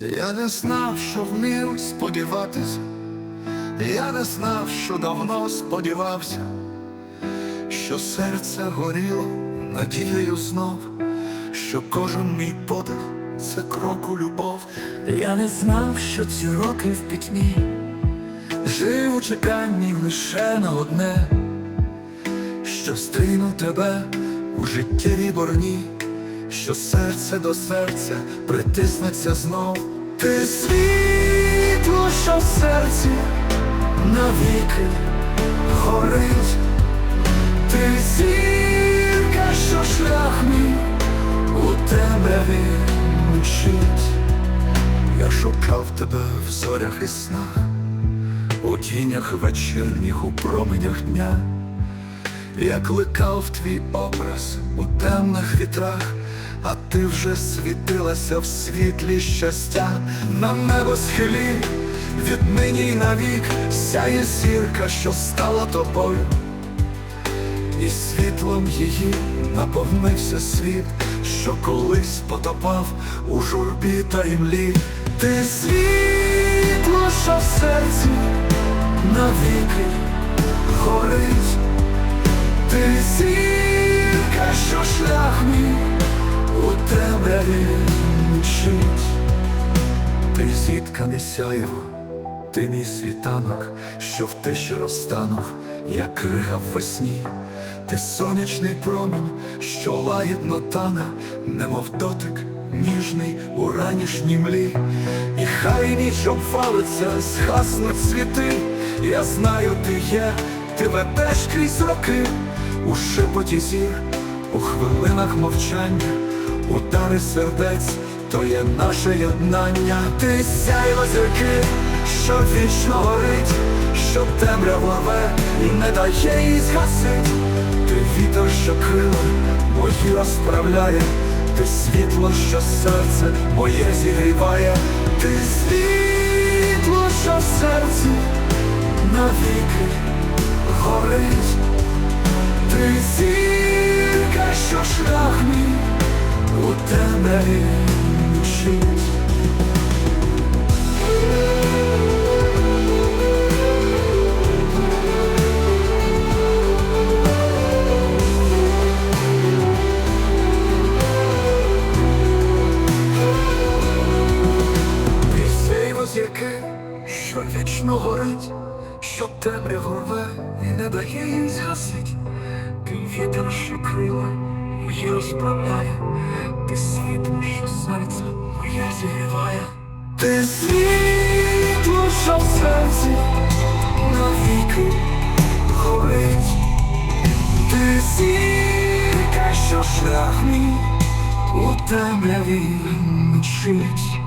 Я не знав, що вмів сподіватися, я не знав, що давно сподівався, що серце горіло надією знов, що кожен мій подих це крок у любов. Я не знав, що ці роки в пітьмі. Жив у чеканні лише на одне, що стріну тебе у життєвій борні, що серце до серця притиснеться знов. Ти світло, що в серці навіки горить, ти зірка, що шлях мій у темряві мчить. Я шукав тебе в зорях і снах, у тінях вечірніх, у променях дня. Я кликав твій образ у темних вітрах, а ти вже світилася в світлі щастя на небо схилі, віднині й навік сяє зірка, що стала тобою, і світлом її наповнився світ, що колись потопав у журбі та імлі. Ти світло, що в серці навіки горить. Ти зірка, що шлях мій у темряві мчить, ти зіткане сяєво, ти мій світанок, що в тиші розтанув, як крига в весні, ти сонячний промінь, що лагідно тане, немов дотик ніжний у ранішній млі, і хай ніч обвалиться, згаснуть світи, я знаю, ти є, ти ведеш крізь роки, у шепоті зір, у хвилинах мовчання, удари сердець, то є наше єднання, ти сяйво зірки, що вічно горить, що темрява рве і не дає їй згасить, ти вітер, що крила мої розправляє, ти світло, що серце моє зігріває, ти світло, що в серці навіки горить. Ти зірка, що шлях мій у мчить. Ти зірки, що вічно горить, що темряву рве і не дає їй згасить. Ти вітер, що крила мої розправляє, ти світло, що серце моє зігріває. Ти світло, що в серці навіки горить. Ти зірка, що шлях мій у темряві мчить.